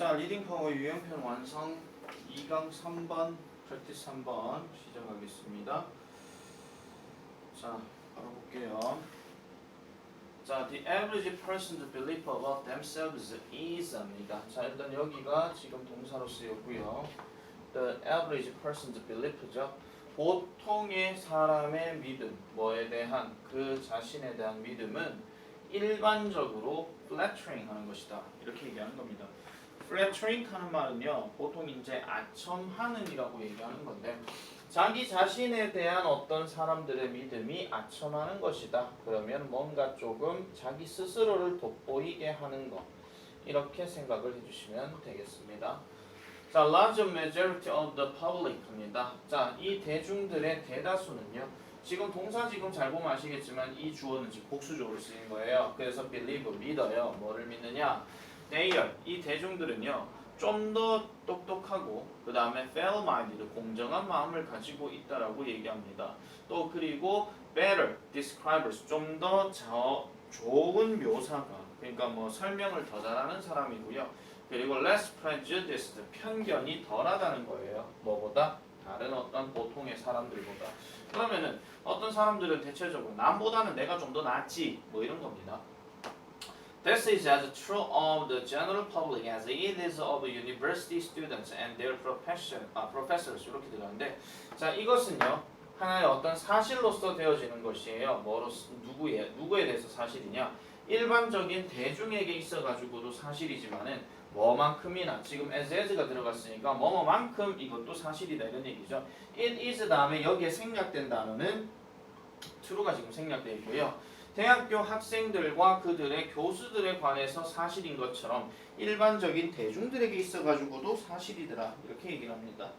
자, 리딩 파워 유형편 완성 2강 3번, 프랙티스 3번 시작하겠습니다. 자, 바로 볼게요. 자, the average person's belief about themselves is입니다. 자, 일단 여기가 지금 동사로 쓰였고요. The average person's belief죠. 보통의 사람의 믿음, 뭐에 대한 그 자신에 대한 믿음은 일반적으로 flattering 하는 것이다. 이렇게 얘기하는 겁니다. Flattering 하는 말은요, 보통 이제 아첨하는이라고 얘기하는 건데, 자기 자신에 대한 어떤 사람들의 믿음이 아첨하는 것이다. 그러면 뭔가 조금 자기 스스로를 돋보이게 하는 것. 이렇게 생각을 해주시면 되겠습니다. 자, large majority of the public입니다. 자, 이 대중들의 대다수는요. 지금 동사 지금 잘 보면 아시겠지만 이 주어는 지금 복수적으로 쓰인 거예요. 그래서 believe 믿어요. 뭐를 믿느냐? Are 이 대중들은요. 좀 더 똑똑하고 그 다음에 fair-minded 공정한 마음을 가지고 있다라고 얘기합니다. 또 그리고 better describers 좀 더 좋은 묘사가 그러니까 뭐 설명을 더 잘하는 사람이고요. 그리고 less prejudiced 편견이 덜하다는 거예요. 뭐보다 다른 어떤 보통의 사람들보다. 그러면은 어떤 사람들은 대체적으로 남보다는 내가 좀 더 낫지 뭐 이런 겁니다. This is as true of the general public as it is of university students and their profession, 아, professors 이렇게 들어가는데 자 이것은요 하나의 어떤 사실로서 되어지는 것이에요. 뭐로 누구에 누구에 대해서 사실이냐? 일반적인 대중에게 있어 가지고도 사실이지만은 뭐만큼이나 지금 as as가 들어갔으니까 뭐뭐만큼 이것도 사실이다 이런 얘기죠. it is 다음에 여기에 생략된 단어는 true가 지금 생략되어 있고요. 대학교 학생들과 그들의 교수들에 관해서 사실인 것처럼 일반적인 대중들에게 있어가지고도 사실이더라 이렇게 얘기를 합니다.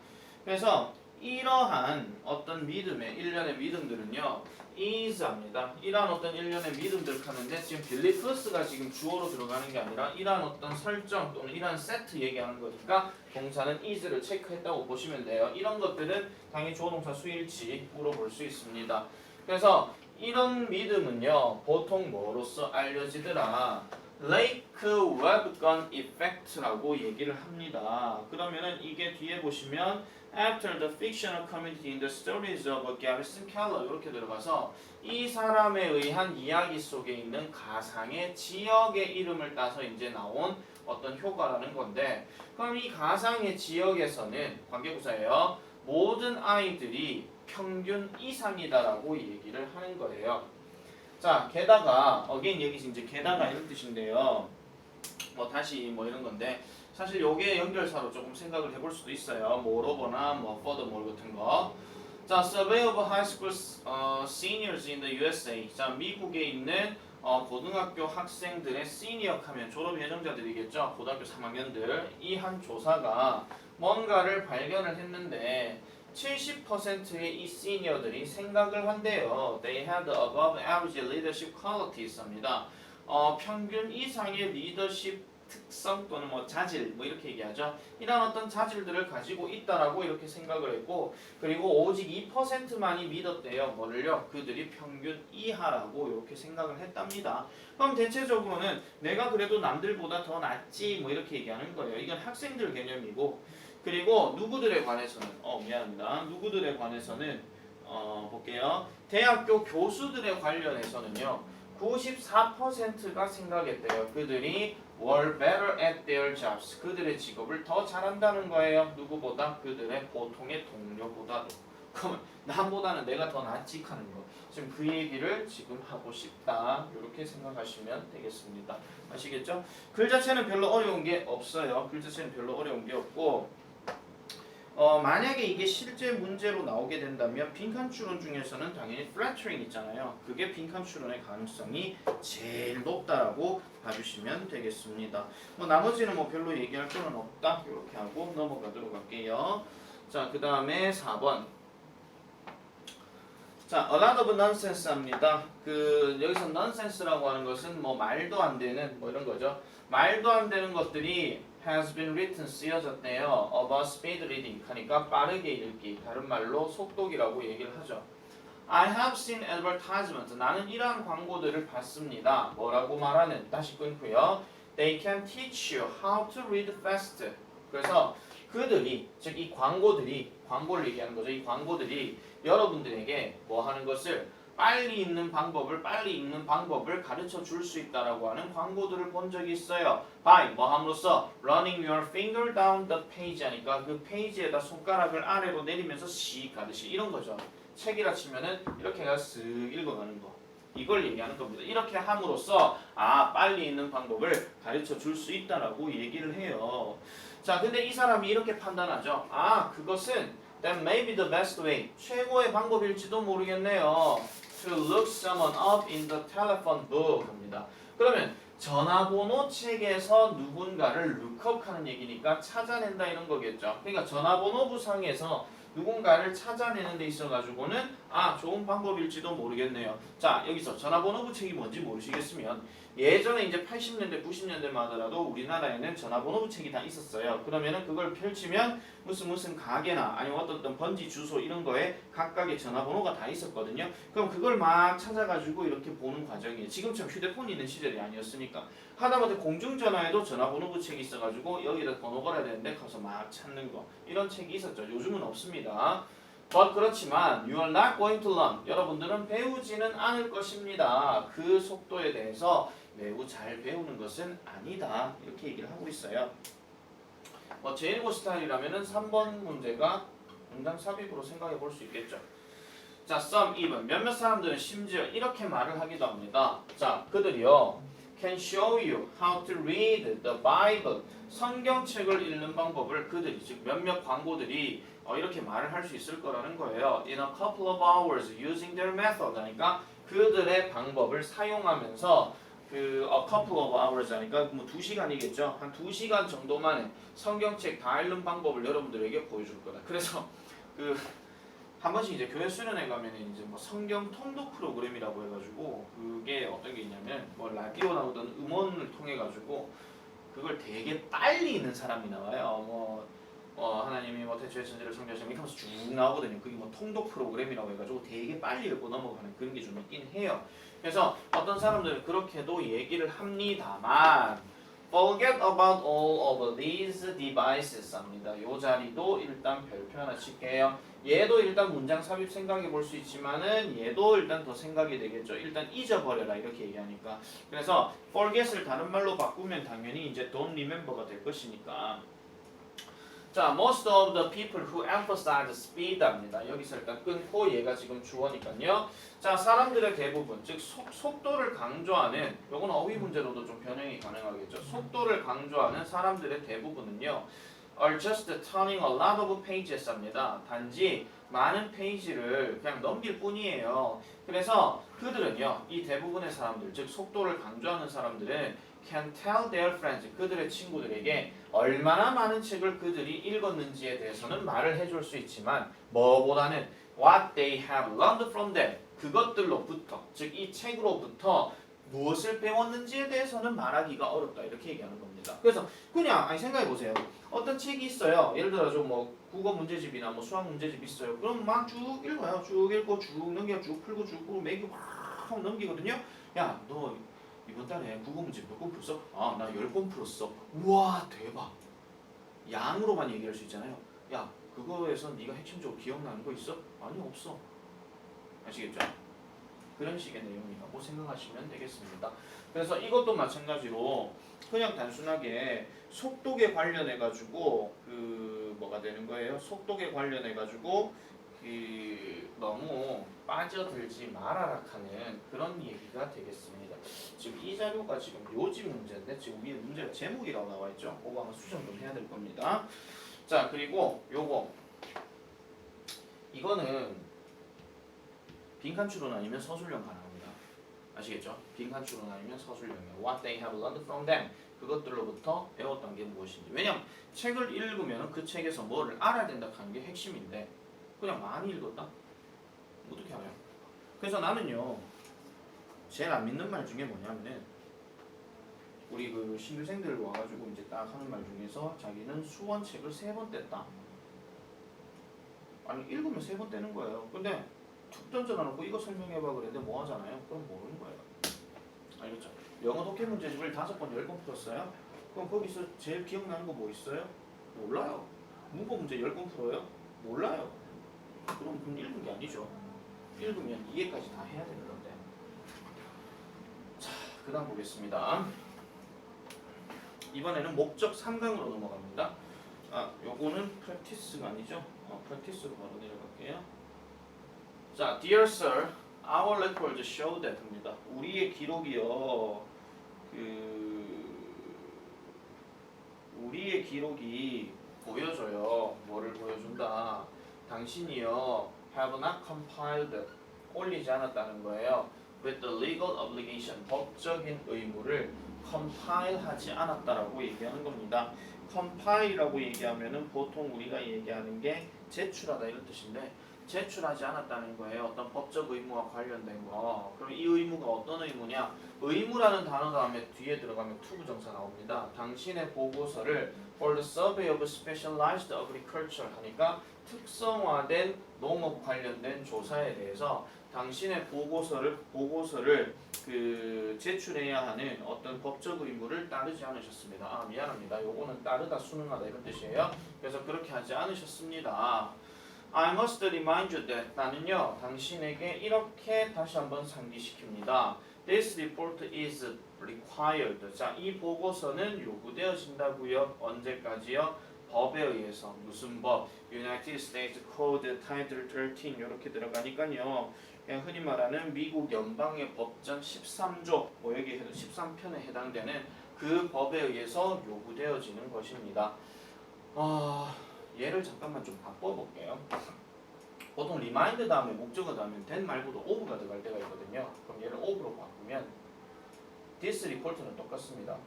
그래서 이러한 어떤 믿음의 일련의 믿음들은요 is합니다. 이러한 어떤 일련의 믿음들 하는데 지금 beliefs가 지금 주어로 들어가는 게 아니라 이러한 어떤 설정 또는 이러한 세트 얘기하는 거니까 동사는 is를 체크했다고 보시면 돼요. 이런 것들은 당연히 주어 동사 수일치 물어볼 수 있습니다. 그래서 이런 믿음은요 보통 뭐로서 알려지더라 Web Gun Effect라고 얘기를 합니다. 그러면은 이게 뒤에 보시면 After the fictional community in the stories of Garrison Keller 이렇게 들어가서 이 사람에 의한 이야기 속에 있는 가상의 지역의 이름을 따서 이제 나온 어떤 효과라는 건데 그럼 이 가상의 지역에서는 관계부사예요. 모든 아이들이 평균 이상이다라고 얘기를 하는 거예요. 자, 게다가 어게인 얘기지 이제 게다가 이런 뜻인데요. 뭐 다시 뭐 이런 건데 사실 요게 연결사로 조금 생각을 해볼 수도 있어요. moreover나 뭐 furthermore 같은 거. 자, survey of high school 어, seniors in the USA. 자, 미국에 있는 어, 고등학교 학생들의 시니어 하면 졸업 예정자들이겠죠. 고등학교 3학년들 이 한 조사가 뭔가를 발견을 했는데 70%의 이 시니어들이 생각을 한대요. They had above average leadership qualities입니다. 어, 평균 이상의 리더십 특성 또는 뭐 자질 뭐 이렇게 얘기하죠. 이런 어떤 자질들을 가지고 있다라고 이렇게 생각을 했고 그리고 오직 2%만이 믿었대요. 뭐를요? 그들이 평균 이하라고 이렇게 생각을 했답니다. 그럼 대체적으로는 내가 그래도 남들보다 더 낫지 뭐 이렇게 얘기하는 거예요. 이건 학생들 개념이고 그리고 누구들에 관해서는 어 미안합니다. 누구들에 관해서는 어 볼게요. 대학교 교수들에 관련해서는요. 94%가 생각했대요. 그들이 were better at their jobs. 그들의 직업을 더 잘한다는 거예요. 누구보다 그들의 보통의 동료보다도. 그러면 남보다는 내가 더 낫지 하는 거. 지금 그 얘기를 지금 하고 싶다. 이렇게 생각하시면 되겠습니다. 아시겠죠? 글 자체는 별로 어려운 게 없어요. 글 자체는 별로 어려운 게 없고 어, 만약에 이게 실제 문제로 나오게 된다면 빈칸 추론 중에서는 당연히 flattering 있잖아요. 그게 빈칸 추론의 가능성이 제일 높다라고 봐주시면 되겠습니다. 뭐 나머지는 뭐 별로 얘기할 거는 없다. 이렇게 하고 넘어가도록 할게요. 자, 그 다음에 4번. 자, a lot of nonsense입니다. 그 여기서 nonsense라고 하는 것은 뭐 말도 안 되는 뭐 이런 거죠. 말도 안 되는 것들이 has been written 쓰여졌네요. about speed reading 하니까 빠르게 읽기. 다른 말로 속독이라고 얘기를 하죠. I have seen advertisement. 나는 이러한 광고들을 봤습니다. 뭐라고 말하는? 다시 끊고요. they can teach you how to read fast. 그래서 그들이 즉 이 광고들이 광고를 얘기하는 거죠. 이 광고들이 여러분들에게 뭐 하는 것을 빨리 읽는 방법을 빨리 읽는 방법을 가르쳐 줄 수 있다라고 하는 광고들을 본 적이 있어요. by 뭐 함으로써 running your finger down the page 하니까 그 페이지에다 손가락을 아래로 내리면서 씩 가듯이 이런 거죠. 책이라 치면은 이렇게 해가 쓱 읽어가는 거. 이걸 얘기하는 겁니다. 이렇게 함으로써 아 빨리 읽는 방법을 가르쳐 줄 수 있다라고 얘기를 해요. 자, 근데 이 사람이 이렇게 판단하죠. 아, 그것은 that may be the best way. 최고의 방법일지도 모르겠네요. To look someone up in the telephone book 합니다. 그러면 전화번호 책에서 누군가를 lookup하는 얘기니까 찾아낸다 이런 거겠죠. 그러니까 전화번호 부상에서 누군가를 찾아내는 데 있어 가지고는 아 좋은 방법일지도 모르겠네요. 자 여기서 전화번호 부 책이 뭔지 모르시겠으면 예전에 이제 80년대 90년대만 하더라도 우리나라에는 전화번호 부 책이 다 있었어요. 그러면은 그걸 펼치면 무슨 무슨 가게나 아니면 어떤 어떤 번지 주소 이런 거에 각각의 전화번호가 다 있었거든요. 그럼 그걸 막 찾아가지고 이렇게 보는 과정이에요. 지금처럼 휴대폰이 있는 시절이 아니었으니까 하다못해 공중전화에도 전화번호 부 책이 있어가지고 여기다 번호 걸어야 되는데 가서 막 찾는 거 이런 책이 있었죠. 요즘은 없습니다. but 그렇지만 you are not going to learn. 여러분들은 배우지는 않을 것입니다. 그 속도에 대해서 매우 잘 배우는 것은 아니다. 이렇게 얘기를 하고 있어요. 뭐 제1고 스타일이라면은 3번 문제가 문장 삽입으로 생각해 볼 수 있겠죠. 자, some even 몇몇 사람들은 심지어 이렇게 말을 하기도 합니다. 자, 그들이요. can show you how to read the Bible. 성경책을 읽는 방법을 그들이 즉 몇몇 광고들이 어, 이렇게 말을 할 수 있을 거라는 거예요. In a couple of hours using their method. 하니까 그들의 방법을 사용하면서 그 a couple of hours 하니까 뭐두 시간이겠죠. 한두 시간 정도만에 성경책 다 읽는 방법을 여러분들에게 보여줄 거다. 그래서 그 한 번씩 이제 교회 수련회 가면 이제 뭐 성경 통독 프로그램이라고 해가지고 그게 어떤 게 있냐면 뭐 라디오 나오던 음원을 통해 가지고 그걸 되게 빨리 읽는 사람이 나와요. 뭐 어, 하나님이 뭐 대초의 천지를 성경하시면 이렇게 하면서 쭉 나오거든요. 그게 뭐 통독 프로그램이라고 해가지고 되게 빨리 읽고 넘어가는 그런 게 좀 있긴 해요. 그래서 어떤 사람들은 그렇게도 얘기를 합니다만 forget about all of these devices 합니다. 이 자리도 일단 별표 하나 칠게요. 얘도 일단 문장 삽입 생각해 볼 수 있지만은 얘도 일단 더 생각이 되겠죠. 일단 잊어버려라 이렇게 얘기하니까. 그래서 forget을 다른 말로 바꾸면 당연히 이제 don't remember가 될 것이니까. 자, most of the people who emphasize speed 합니다. 여기서 일단 끊고 얘가 지금 주어니까요. 자, 사람들의 대부분, 즉 속, 속도를 강조하는, 요건 어휘 문제로도 좀 변형이 가능하겠죠. 속도를 강조하는 사람들의 대부분은요, are just turning a lot of pages 합니다. 단지 많은 페이지를 그냥 넘길 뿐이에요. 그래서 그들은요, 이 대부분의 사람들, 즉 속도를 강조하는 사람들은 can tell their friends, 그들의 친구들에게 얼마나 많은 책을 그들이 읽었는지에 대해서는 말을 해줄 수 있지만 뭐보다는 what they have learned from them, 그것들로부터, 즉 이 책으로부터 무엇을 배웠는지에 대해서는 말하기가 어렵다 이렇게 얘기하는 겁니다. 그래서 그냥 아니 생각해 보세요. 어떤 책이 있어요. 예를 들어 좀뭐 국어 문제집이나 뭐 수학 문제집 있어요. 그럼 막 쭉 읽어요. 쭉 읽고 쭉 넘겨 쭉 풀고 쭉 매기 막 하고 넘기거든요. 야, 너 이번 달에 국어 문제 몇 권 풀었어? 아, 나열권 풀었어. 우와, 대박. 양으로만 얘기할 수 있잖아요. 야, 그거에서 네가 핵심적으로 기억나는 거 있어? 아니, 없어. 아시겠죠? 그런 식의 내용이라고 생각하시면 되겠습니다. 그래서 이것도 마찬가지로 그냥 단순하게 속독에 관련해 가지고 그 뭐가 되는 거예요? 속독에 관련해 가지고 그 너무 빠져들지 말아라 하는 그런 얘기가 되겠습니다. 지금 이 자료가 지금 요지 문제인데 지금 위에 문제가 제목이라고 나와 있죠. 그거 아마 수정 좀 해야 될 겁니다. 자 그리고 요거 이거는 빈칸 추론 아니면 서술형 가능합니다. 아시겠죠? 빈칸 추론 아니면 서술형이에요. What they have learned from them 그것들로부터 배웠던 게 무엇인지. 왜냐면 책을 읽으면 그 책에서 뭐를 알아야 된다 하는 게 핵심인데 그냥 많이 읽었다? 어떻게 알아요? 그래서 나는요 제일 안 믿는 말 중에 뭐냐면은 우리 그 신규생들 와가지고 이제 딱 하는 말 중에서 자기는 수원책을 세 번 뗐다. 아니 읽으면 세 번 떼는 거예요. 근데 툭 던져놔놓고 이거 설명해봐 그랬는데 뭐 하잖아요? 그럼 모르는 거예요. 알겠죠? 영어 독해 문제집을 다섯 번, 열 번 풀었어요? 그럼 거기서 제일 기억나는 거 뭐 있어요? 몰라요. 문법 문제 열 번 풀어요? 몰라요. 그럼 읽은 게 아니죠. 읽으면 이해까지 다 해야 되는 건데. 자, 그 다음 보겠습니다. 이번에는 목적 3강으로 넘어갑니다. 아, 요거는 프랙티스가 아니죠? 어, 프랙티스로 바로 내려갈게요. 자, dear sir, our records show that입니다. 우리의 기록이요. 그 우리의 기록이 보여줘요. 뭐를 보여준다. 당신이요 have not compiled 올리지 않았다는 거예요. with the legal obligation 법적인 의무를 compile하지 않았다라고 얘기하는 겁니다. compile이라고 얘기하면은 보통 우리가 얘기하는 게 제출하다 이런 뜻인데 제출하지 않았다는 거예요. 어떤 법적 의무와 관련된 거. 그럼 이 의무가 어떤 의무냐? 의무라는 단어 다음에 뒤에 들어가면 투부 정사 나옵니다. 당신의 보고서를 for the survey of specialized agriculture 하니까 특성화된 농업 관련된 조사에 대해서 당신의 보고서를 보고서를 그 제출해야 하는 어떤 법적 의무를 따르지 않으셨습니다. 아 미안합니다. 요거는 따르다 순응하다 이런 뜻이에요. 그래서 그렇게 하지 않으셨습니다. I must remind you that 나는요 당신에게 이렇게 다시 한번 상기시킵니다. This report is required. 자, 이 보고서는 요구되어진다고요. 언제까지요? 법에 의해서 무슨 법? United States Code Title 13 이렇게 들어가니까요. 그냥 흔히 말하는 미국 연방의 법전 13조, 뭐 여기 해도 13편에 해당되는 그 법에 의해서 요구되어지는 것입니다. 아, 얘를 잠깐만 좀 바꿔볼게요. 보통 리마인드 다음에 목적어 다음에 된 말고도 오브가 들어갈 때가 있거든요. 그럼 얘를 오브로 바꾸면 this report는 똑같습니다.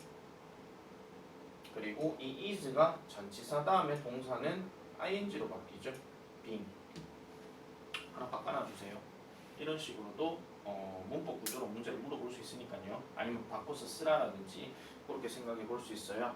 그리고 이 is가 전치사 다음에 동사는 ing로 바뀌죠. being 하나 바꿔놔 주세요. 이런 식으로도 어, 문법 구조로 문제를 물어볼 수 있으니까요. 아니면 바꿔서 쓰라라든지 그렇게 생각해 볼 수 있어요.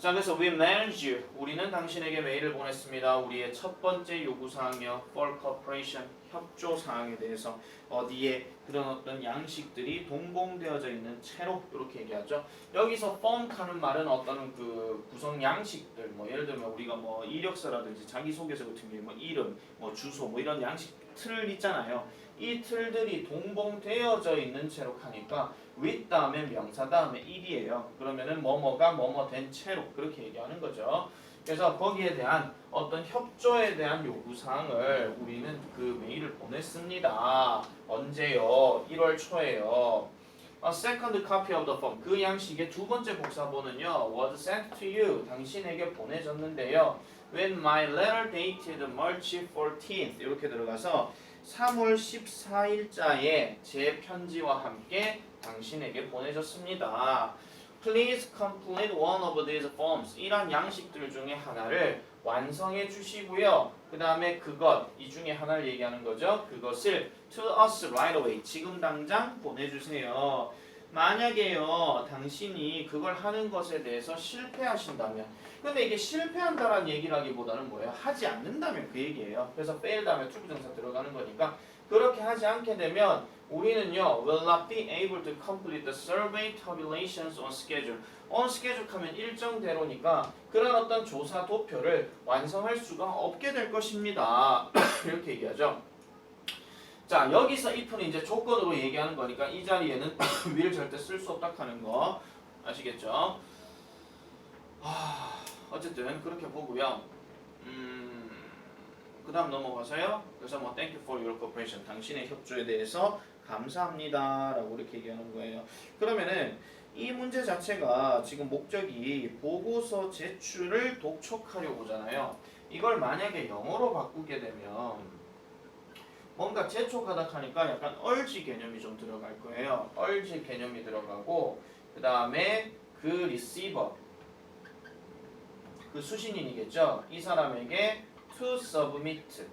자, 그래서 we manage you. 우리는 당신에게 메일을 보냈습니다. 우리의 첫 번째 요구 사항이요. for cooperation 협조 사항에 대해서 어디에 그런 어떤 양식들이 동봉되어져 있는 채로 이렇게 얘기하죠. 여기서 form 하는 말은 어떤 그 구성 양식들 뭐 예를 들면 우리가 뭐 이력서라든지 자기소개서 같은 게뭐 이름, 뭐 주소 뭐 이런 양식 틀 있잖아요. 이 틀들이 동봉되어져 있는 채로 하니까 with 다음에 명사 다음에 it이에요. 그러면은 뭐뭐가 뭐뭐 된 채로 그렇게 얘기하는 거죠. 그래서 거기에 대한 어떤 협조에 대한 요구 사항을 우리는 그 메일을 보냈습니다. 언제요? 1월 초에요. A second copy of the form. 그 양식의 두 번째 복사본은요. was sent to you. 당신에게 보내졌는데요. When my letter dated March 14th 이렇게 들어가서 3월 14일자에 제 편지와 함께 당신에게 보내졌습니다. Please complete one of these forms. 이런 양식들 중에 하나를 완성해 주시고요. 그 다음에 그것, 이 중에 하나를 얘기하는 거죠. 그것을 to us right away. 지금 당장 보내주세요. 만약에요, 당신이 그걸 하는 것에 대해서 실패하신다면, 근데 이게 실패한다라는 얘기라기보다는 뭐예요? 하지 않는다면 그 얘기예요. 그래서 fail 다음에 투부정사 들어가는 거니까 그렇게 하지 않게 되면 우리는요 will not be able to complete the survey tabulations on schedule. on schedule 하면 일정대로니까 그런 어떤 조사 도표를 완성할 수가 없게 될 것입니다. 이렇게 얘기하죠. 자 여기서 if는 이제 조건으로 얘기하는 거니까 이 자리에는 will 절대 쓸 수 없다 하는 거 아시겠죠? 하, 어쨌든 그렇게 보고요. 음, 그 다음 넘어가서요. 그래서 뭐 thank you for your cooperation. 당신의 협조에 대해서 감사합니다. 라고 이렇게 얘기하는 거예요. 그러면은 이 문제 자체가 지금 목적이 보고서 제출을 독촉하려고잖아요. 이걸 만약에 영어로 바꾸게 되면 뭔가 재촉하다 하니까 약간 얼지 개념이 좀 들어갈 거예요. 얼지 개념이 들어가고 그 다음에 그 리시버 그 수신인이겠죠. 이 사람에게 to submit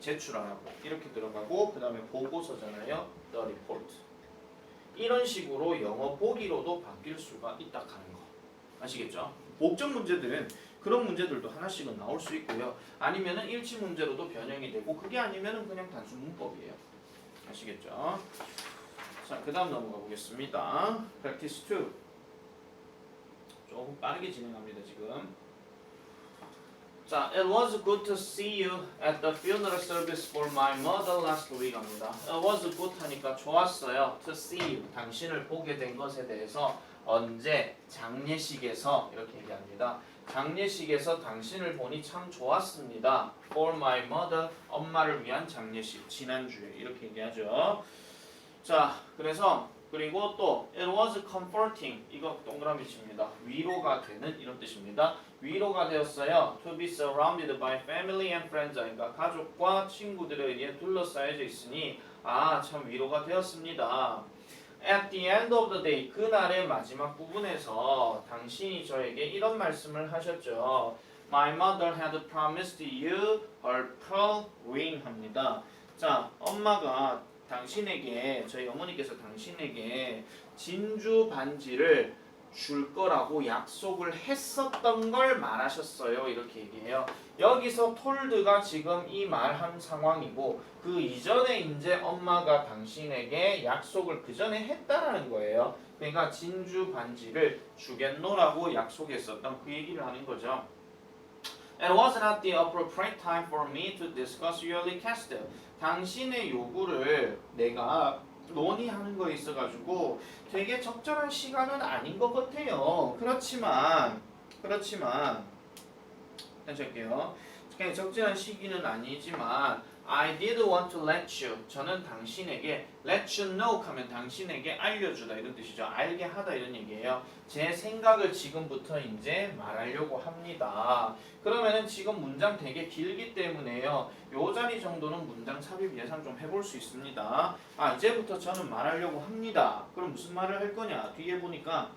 제출하라고 이렇게 들어가고 그 다음에 보고서잖아요. the report 이런 식으로 영어 보기로도 바뀔 수가 있다 하는 거 아시겠죠? 목적 문제들은 그런 문제들도 하나씩은 나올 수 있고요. 아니면은 일치 문제로도 변형이 되고 그게 아니면은 그냥 단순 문법이에요. 아시겠죠? 자, 그 다음 넘어가 보겠습니다. practice 2. 조금 빠르게 진행합니다, 지금. 자, it was good to see you at the funeral service for my mother last week 합니다. It was good 하니까 좋았어요. to see you. 당신을 보게 된 것에 대해서 언제 장례식에서 이렇게 얘기합니다. 장례식에서 당신을 보니 참 좋았습니다. For my mother, 엄마를 위한 장례식 지난주에 이렇게 얘기하죠. 자, 그래서 그리고 또 it was comforting 이거 동그라미 칩니다. 위로가 되는 이런 뜻입니다. 위로가 되었어요. To be surrounded by family and friends 그러니까 가족과 친구들에 의해 둘러싸여져 있으니 아 참 위로가 되었습니다. At the end of the day 그날의 마지막 부분에서 당신이 저에게 이런 말씀을 하셨죠. My mother had promised you her pearl ring 합니다. 자, 엄마가 당신에게 저희 어머니께서 당신에게 진주 반지를 줄 거라고 약속을 했었던 걸 말하셨어요. 이렇게 얘기해요. 여기서 톨드가 지금 이 말 한 상황이고 그 이전에 이제 엄마가 당신에게 약속을 그 전에 했다라는 거예요. 그러니까 진주 반지를 주겠노라고 약속했었던 그 얘기를 하는 거죠. It was not the appropriate time for me to discuss your request. 당신의 요구를 내가 논의하는 거에 있어가지고 되게 적절한 시간은 아닌 것 같아요. 그렇지만 그렇지만 다시 할게요. 그냥 적절한 시기는 아니지만 I did want to let you. 저는 당신에게 let you know 하면 당신에게 알려주다 이런 뜻이죠. 알게 하다 이런 얘기예요. 제 생각을 지금부터 이제 말하려고 합니다. 그러면은 지금 문장 되게 길기 때문에요. 요 자리 정도는 문장 삽입 예상 좀 해볼 수 있습니다. 아 이제부터 저는 말하려고 합니다. 그럼 무슨 말을 할 거냐? 뒤에 보니까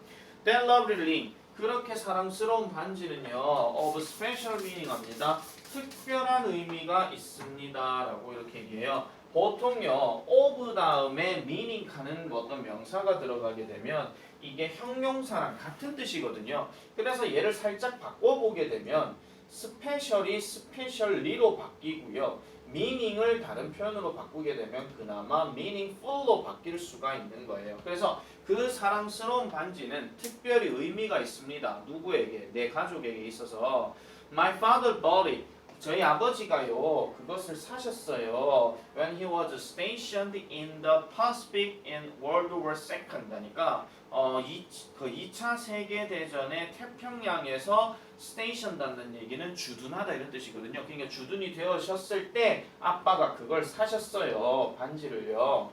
That lovely ring. 그렇게 사랑스러운 반지는요. of special meaning 합니다. 특별한 의미가 있습니다라고 이렇게 얘기해요. 보통요 of 다음에 meaning 하는 어떤 명사가 들어가게 되면 이게 형용사랑 같은 뜻이거든요. 그래서 얘를 살짝 바꿔보게 되면 스페셜이 스페셜리로 바뀌고요. meaning을 다른 표현으로 바꾸게 되면 그나마 meaningful로 바뀔 수가 있는 거예요. 그래서 그 사랑스러운 반지는 특별히 의미가 있습니다. 누구에게? 내 가족에게 있어서 my father bought it. 저희 아버지가요 그것을 사셨어요. When he was stationed in the Pacific in World War II 하니까 어, 이, 그 2차 세계 대전의 태평양에서 닿는 얘기는 주둔하다 이런 뜻이거든요. 그러니까 주둔이 되어셨을 때 아빠가 그걸 사셨어요. 반지를요.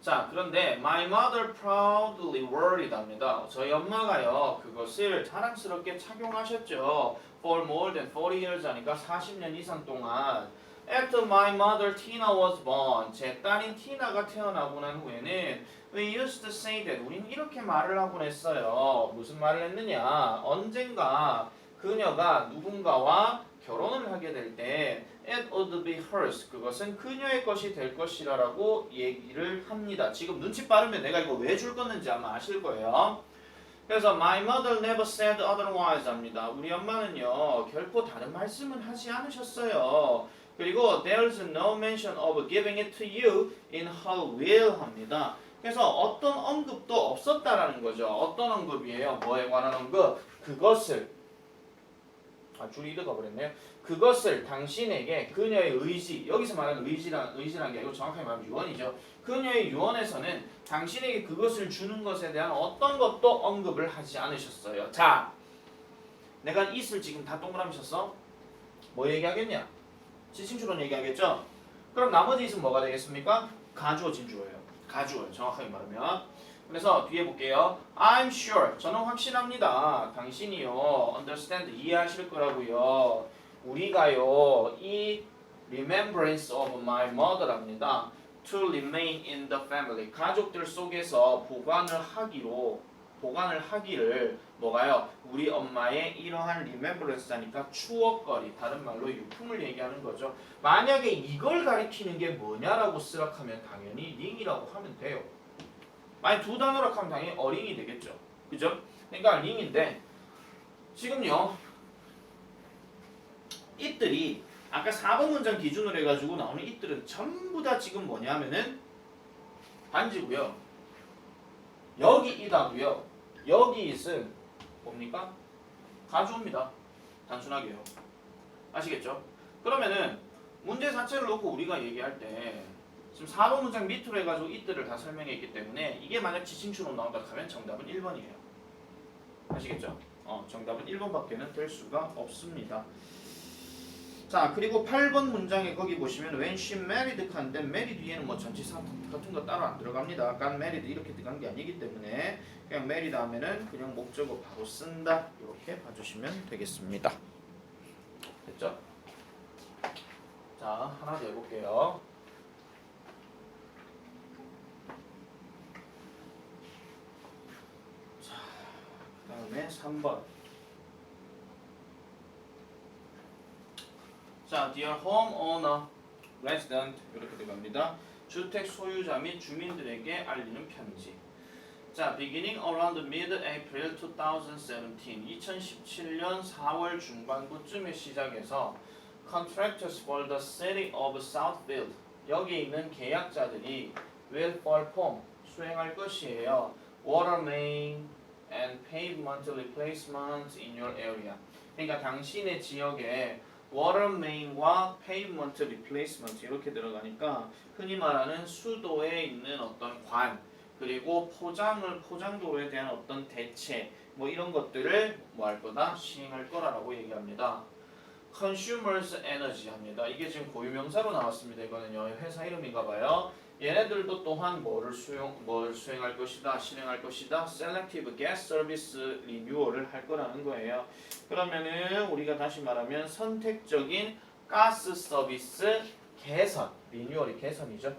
자, 그런데 my mother proudly wore it 합니다. 저희 엄마가요 그것을 자랑스럽게 착용하셨죠. For more than 40 years 하니까 40년 이상 동안. After my mother Tina was born, 제 딸인 티나가 태어나고 난 후에는 we used to say that 우리는 이렇게 말을 하곤 했어요. 무슨 말을 했느냐? 언젠가 그녀가 누군가와 결혼을 하게 될 때 it would be hers 그것은 그녀의 것이 될 것이라고 얘기를 합니다. 지금 눈치 빠르면 내가 이거 왜줄 건지 아마 아실 거예요. 그래서 my mother never said otherwise 합니다. 우리 엄마는요 결코 다른 말씀은 하지 않으셨어요. 그리고 there's no mention of giving it to you in her will 합니다. 그래서 어떤 언급도 없었다라는 거죠. 어떤 언급이에요? 뭐에 관한 언급? 그것을 아 줄이 읽어가 버렸네요. 그것을 당신에게 그녀의 의지 여기서 말하는 의지란 의지란 게 아니고 정확하게 말하면 유언이죠. 그녀의 유언에서는 당신에게 그것을 주는 것에 대한 어떤 것도 언급을 하지 않으셨어요. 자, 내가 이슬 지금 다 동그라미 쳤어? 뭐 얘기하겠냐? 지칭추론 얘기하겠죠? 그럼 나머지 있으면 뭐가 되겠습니까? 가주어 진주어예요. 가주어 정확하게 말하면. 그래서 뒤에 볼게요. I'm sure. 저는 확신합니다. 당신이요. understand. 이해하실 거라고요. 우리가요. 이 remembrance of my mother랍니다. to remain in the family. 가족들 속에서 보관을 하기로 보관을 하기를 뭐가요? 우리 엄마의 이러한 리멤버런스니까 추억거리 다른 말로 유품을 얘기하는 거죠. 만약에 이걸 가리키는 게 뭐냐라고 쓰락하면 당연히 링이라고 하면 돼요. 만약 두 단어로 하면 당연히 어링이 되겠죠. 그죠? 그러니까 링인데 지금요 이들이 아까 4번 문장 기준으로 해가지고 나오는 이들은 전부 다 지금 뭐냐면은 단지고요. 여기 이다고요. 여기 있은 뭡니까? 가주입니다. 단순하게요. 아시겠죠? 그러면은 문제 자체를 놓고 우리가 얘기할 때 지금 4번 문장 밑으로 해가지고 이들을 다 설명했기 때문에 이게 만약 지침처럼 나온다 하면 정답은 1번이에요. 아시겠죠? 어, 정답은 1번밖에는 될 수가 없습니다. 자 그리고 8번 문장에 거기 보시면 when she married 칸데 married 뒤에는 뭐 전치사 같은 거 따로 안 들어갑니다. 간 married 이렇게 들어간 게 아니기 때문에 그냥 married 하면은 그냥 목적어 바로 쓴다 이렇게 봐주시면 되겠습니다. 됐죠? 자 하나 더 해볼게요. 자 그 다음에 3번. 자, dear homeowner, resident 이렇게 들어갑니다. 주택 소유자 및 주민들에게 알리는 편지. 자, beginning around mid-April 2017, 2017년 4월 중반부쯤에 시작해서 contractors for the city of Southfield 여기 있는 계약자들이 will perform 수행할 것이에요. water main and pavement replacement in your area. 그러니까 당신의 지역에 water main과 pavement replacement 이렇게 들어가니까 흔히 말하는 수도에 있는 어떤 관 그리고 포장을 포장도로에 대한 어떤 대체 뭐 이런 것들을 뭐 할 거다 시행할 거라고 얘기합니다. consumers energy 합니다. 이게 지금 고유명사로 나왔습니다. 이거는요 회사 이름인가 봐요. 얘네들도 또한 뭐를 수용 뭘 수행할 것이다 실행할 것이다 selective gas service renewal을 할 거라는 거예요. 그러면은 우리가 다시 말하면 선택적인 가스 서비스 개선 리뉴얼이 개선이죠.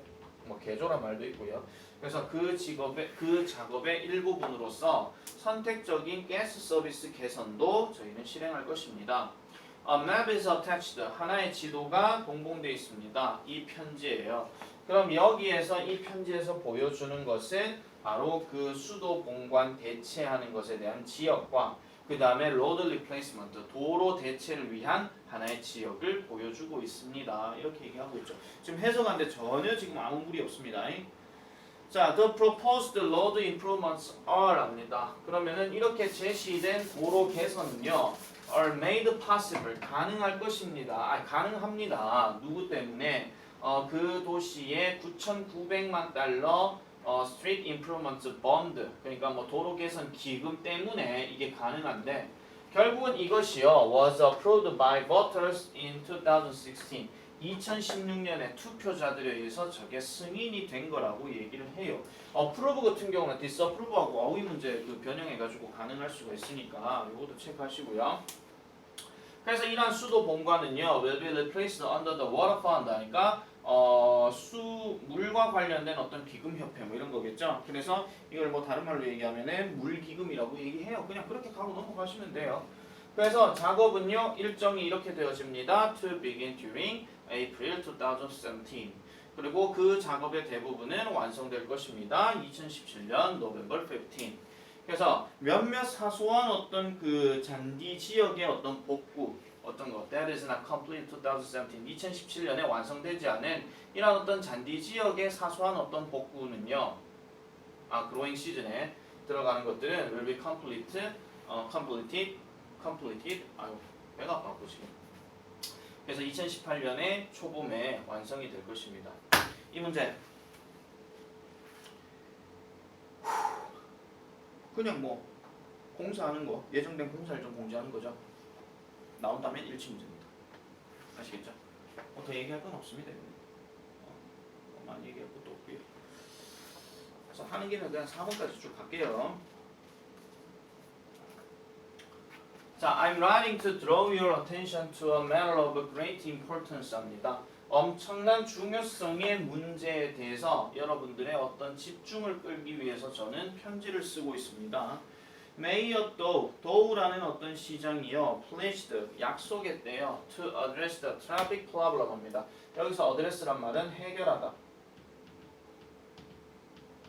뭐 개조란 말도 있고요. 그래서 그 직업의 그 작업의 일부분으로서 선택적인 가스 서비스 개선도 저희는 실행할 것입니다. A map is attached. 하나의 지도가 동봉되어 있습니다. 이 편지예요. 그럼 여기에서 이 편지에서 보여주는 것은 바로 그 수도 공간 대체하는 것에 대한 지역과 그 다음에 로드 리플레이스먼트 도로 대체를 위한 하나의 지역을 보여주고 있습니다. 이렇게 얘기하고 있죠. 지금 해석하는데 전혀 지금 아무 무리 없습니다. 자, the proposed road improvements are 합니다. 그러면은 이렇게 제시된 도로 개선은요, are made possible 가능할 것입니다. 아, 가능합니다. 누구 때문에? 어, 그 도시에 9,900만 달러 어, street improvements bond 그러니까 뭐 도로 개선 기금 때문에 이게 가능한데 결국은 이것이요 was approved by voters in 2016 2016년에 투표자들에 의해서 저게 승인이 된 거라고 얘기를 해요. 어 프로브 같은 경우는 디스어프로브하고 어휘 문제 그 변형해가지고 가능할 수가 있으니까 이것도 체크하시고요. 그래서 이러한 수도 본관은요 will be replaced under the water fund 하니까 어, 수 물과 관련된 어떤 기금 협회 뭐 이런 거겠죠. 그래서 이걸 뭐 다른 말로 얘기하면은 물 기금이라고 얘기해요. 그냥 그렇게 가고 넘어가시면 돼요. 그래서 작업은요 일정이 이렇게 되어집니다. To begin during April 2017. 그리고 그 작업의 대부분은 완성될 것입니다. 2017년 November 15. 그래서 몇몇 사소한 어떤 그 잔디 지역의 어떤 복구 어떤 것? That is not complete 2017 2017년에 완성되지 않은 이런 어떤 잔디 지역의 사소한 어떤 복구는요. 아 growing 시즌에 들어가는 것들은 will be complete 어, completed completed. 아유 배가 아파고 지금. 그래서 2018년에 초봄에 완성이 될 것입니다. 이 문제. 그냥 뭐 공사하는 거 예정된 공사 일정 공지하는 거죠 나온다면 일치 문제입니다. 아시겠죠? 뭐 더 얘기할 건 없습니다. 어, 뭐 많이 얘기할 것도 없고요. 그래서 하는 김에 그냥 4번까지 쭉 갈게요. 자, I'm writing to draw your attention to a matter of great importance 합니다. 엄청난 중요성의 문제에 대해서 여러분들의 어떤 집중을 끌기 위해서 저는 편지를 쓰고 있습니다. Dow, Dow라는 어떤 시장이요, pledged 약속했대요, to address the traffic problem 합니다. 여기서 address란 말은 해결하다,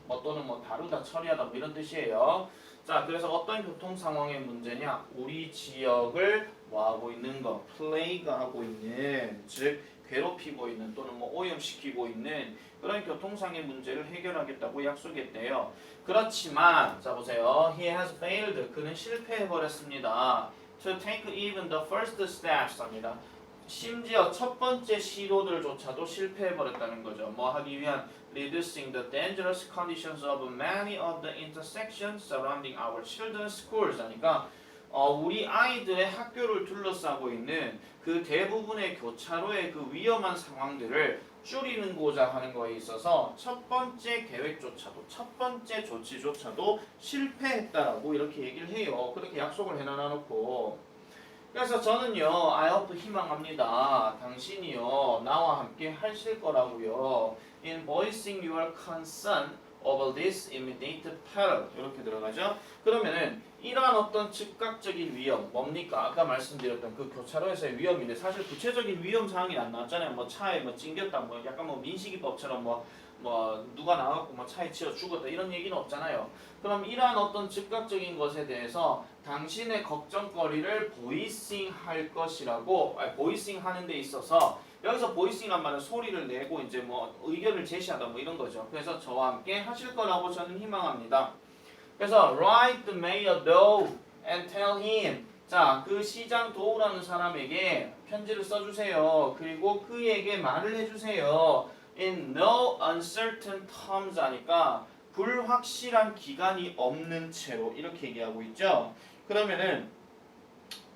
뭐 또는 뭐 다루다, 처리하다 뭐 이런 뜻이에요. 자, 그래서 어떤 교통 상황의 문제냐? 우리 지역을 뭐 하고 있는 거, 플레이가 하고 있는, 즉 괴롭히고 있는 또는 뭐 오염시키고 있는 그런 교통상의 문제를 해결하겠다고 약속했대요. 그렇지만 자 보세요. He has failed. 그는 실패해 버렸습니다. To take even the first steps 합니다. 심지어 첫 번째 시도들조차도 실패해 버렸다는 거죠. 뭐 하기 위한 reducing the dangerous conditions of many of the intersections surrounding our children's schools 하니까 어, 우리 아이들의 학교를 둘러싸고 있는 그 대부분의 교차로의 그 위험한 상황들을 줄이는고자 하는 거에 있어서 첫 번째 계획조차도 첫 번째 조치조차도 실패했다라고 이렇게 얘기를 해요. 그렇게 약속을 해놔 놓고 그래서 저는요, I hope 희망합니다. 당신이요, 나와 함께 하실 거라고요. In voicing your concern over this immediate peril 이렇게 들어가죠. 그러면은 이러한 어떤 즉각적인 위험 뭡니까? 아까 말씀드렸던 그 교차로에서의 위험인데 사실 구체적인 위험 사항이 안 나왔잖아요. 뭐 차에 뭐 찡겼다, 뭐 약간 뭐 민식이법처럼 뭐뭐 누가 나왔고 뭐 차에 치여 죽었다 이런 얘기는 없잖아요. 그럼 이러한 어떤 즉각적인 것에 대해서 당신의 걱정거리를 보이싱 할 것이라고 아니, 보이싱 하는 데 있어서 여기서 보이싱이란 말은 소리를 내고 이제 뭐 의견을 제시하다 뭐 이런 거죠. 그래서 저와 함께 하실 거라고 저는 희망합니다. 그래서 write the mayor Doe and tell him 자, 그 시장 도우라는 사람에게 편지를 써주세요. 그리고 그에게 말을 해주세요. In no uncertain terms 하니까 불확실한 기간이 없는 채로 이렇게 얘기하고 있죠. 그러면은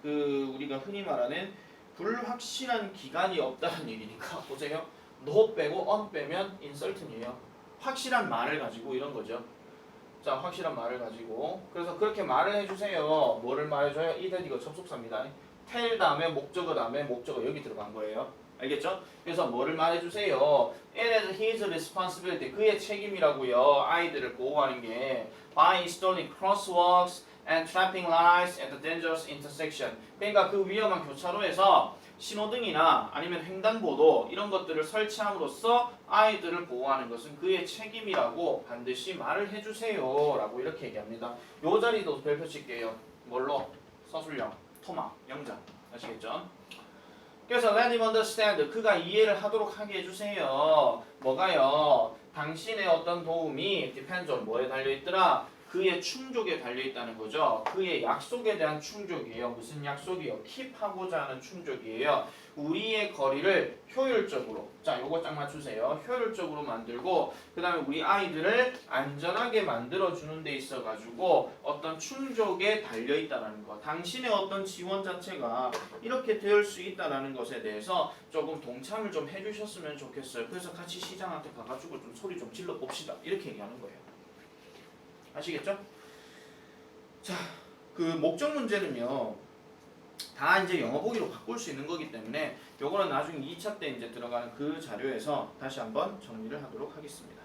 그 우리가 흔히 말하는 불확실한 기간이 없다는 얘기니까 보세요. no 빼고 on 빼면 uncertain이에요. 확실한 말을 가지고 이런 거죠. 자, 확실한 말을 가지고 그래서 그렇게 말을 해주세요. 뭐를 말해줘요? 이들 이거 접속사입니다. tell 다음에 목적어 다음에 목적어 여기 들어간 거예요. 알겠죠? 그래서 뭐를 말해주세요. It is his responsibility. 그의 책임이라고요. 아이들을 보호하는 게 by installing crosswalks and traffic lights at the dangerous intersection. 그러니까 그 위험한 교차로에서 신호등이나 아니면 횡단보도 이런 것들을 설치함으로써 아이들을 보호하는 것은 그의 책임이라고 반드시 말을 해주세요라고 이렇게 얘기합니다. 요 자리도 별표 칠게요. 뭘로? 서술형, 토막, 영장. 아시겠죠? 그래서 let him understand 그가 이해를 하도록 하게 해주세요. 뭐가요? 당신의 어떤 도움이 depends on 뭐에 달려 있더라? 그의 충족에 달려 있다는 거죠. 그의 약속에 대한 충족이에요. 무슨 약속이요? 킵하고자 하는 충족이에요. 우리의 거리를 효율적으로 자 요거 딱 맞추세요. 효율적으로 만들고 그 다음에 우리 아이들을 안전하게 만들어 주는 데 있어 가지고 어떤 충족에 달려 있다라는 거. 당신의 어떤 지원 자체가 이렇게 될수 있다라는 것에 대해서 조금 동참을 좀 해주셨으면 좋겠어요. 그래서 같이 시장한테 가가지고 좀 소리 좀 질러 봅시다. 이렇게 얘기하는 거예요. 아시겠죠? 자, 그 목적 문제는요. 다 이제 영어 보기로 바꿀 수 있는 거기 때문에 요거는 나중에 2차 때 이제 들어가는 그 자료에서 다시 한번 정리를 하도록 하겠습니다.